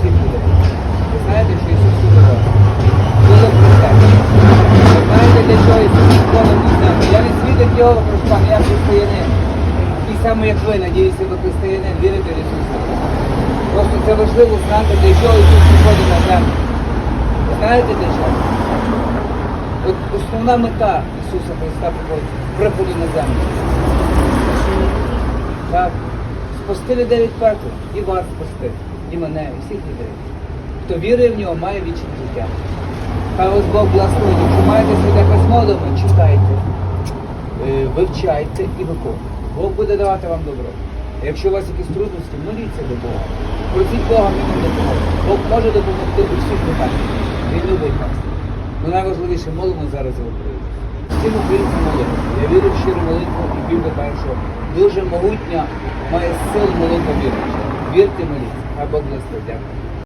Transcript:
всім людям. Ви знаєте, що Ісус сказав? Дуже просте. Ви знаєте, для чого Ісус ніколи не знав? Я не свідок його пане, я християнин. І саме як ви, надіюся, ви християнин, вірите в Ісуса. Просто це важливо знати, для чого Ісус приходить на землю. Ви знаєте для чого? От основна мета Ісуса Христа приходу на землю. Так. Спасти людей від пекла. І вас спасти, і мене, і всіх людей. Хто вірує в нього, має вічне життя. Хай ось Бог благословить. Якщо маєте святе письмо дома, читайте, е, вивчайте і виконуйте. Бог буде давати вам добро. Якщо у вас якісь трудності, моліться до Бога. Просіть Бога, вам допоможе. Бог може допомогти у всіх питаннях. Він любить вас. Ну найважливіше молимо зараз за Україну. Всім українцям молимо. Я вірю в щиру молитву і Біблія каже, що дуже могутня має силу молитва віруюча. Вірте моліться. Хай Бог благословить. Дякую.